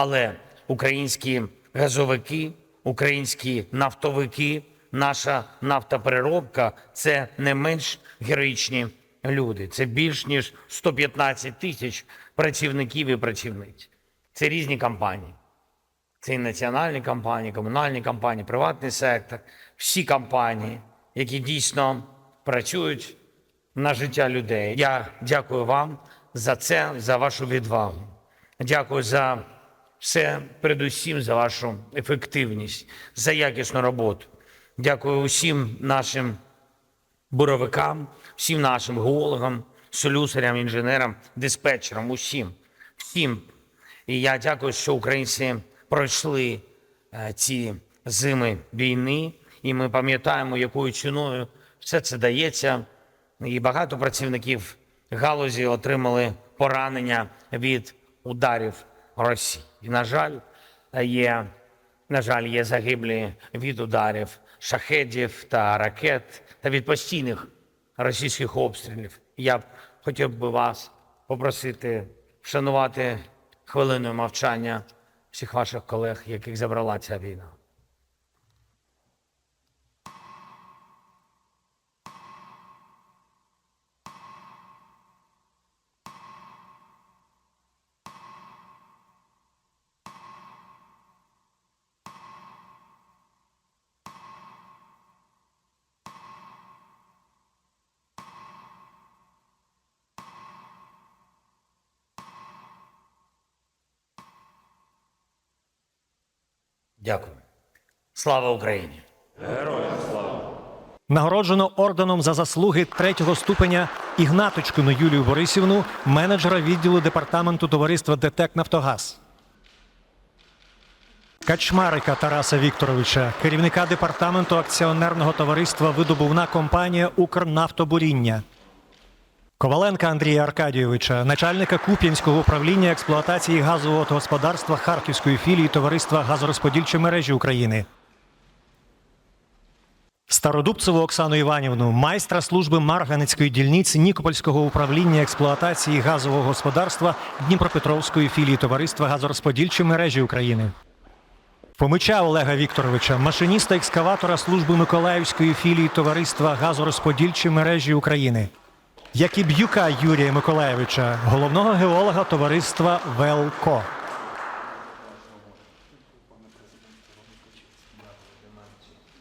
Але українські газовики, українські нафтовики, наша нафтопереробка це не менш героїчні люди. Це більш ніж 115 тисяч працівників і працівниць. Це різні компанії. Це і національні компанії, комунальні компанії, приватний сектор, всі компанії, які дійсно працюють на життя людей. Я дякую вам за це, за вашу відвагу. Дякую за все, передусім за вашу ефективність, за якісну роботу. Дякую усім нашим буровикам, всім нашим геологам, солюсарям, інженерам, диспетчерам, усім, всім. І я дякую, що українці пройшли е, ці зими війни, і ми пам'ятаємо, якою ціною все це дається. І багато працівників галузі отримали поранення від ударів Росії. І, на жаль, є, на жаль, є загиблі від ударів шахедів та ракет та від постійних російських обстрілів. Я б хотів би вас попросити вшанувати хвилиною мовчання всіх ваших колег, яких забрала ця війна. Дякую. Слава Україні! Героям Нагороджено орденом за заслуги третього ступеня Ігнаточкину Юлію Борисівну, менеджера відділу департаменту товариства ДТЕК Нафтогаз. Качмарика Тараса Вікторовича, керівника департаменту акціонерного товариства Видобувна компанія Укрнафтобуріння. Коваленка Андрія Аркадійовича, начальника Куп'янського управління експлуатації газового господарства Харківської філії товариства газорозподільчої мережі України. Стародубцеву Оксану Іванівну, майстра служби Марганецької дільниці Нікопольського управління експлуатації газового господарства Дніпропетровської філії товариства газорозподільчої мережі України. Фомича Олега Вікторовича, машиніста екскаватора служби Миколаївської філії товариства газорозподільчої мережі України. Якіб'юка Юрія Миколаєвича, головного геолога товариства ВЕЛКО.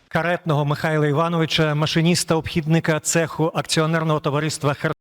Каретного Михайла Івановича, машиніста обхідника цеху акціонерного товариства Хер.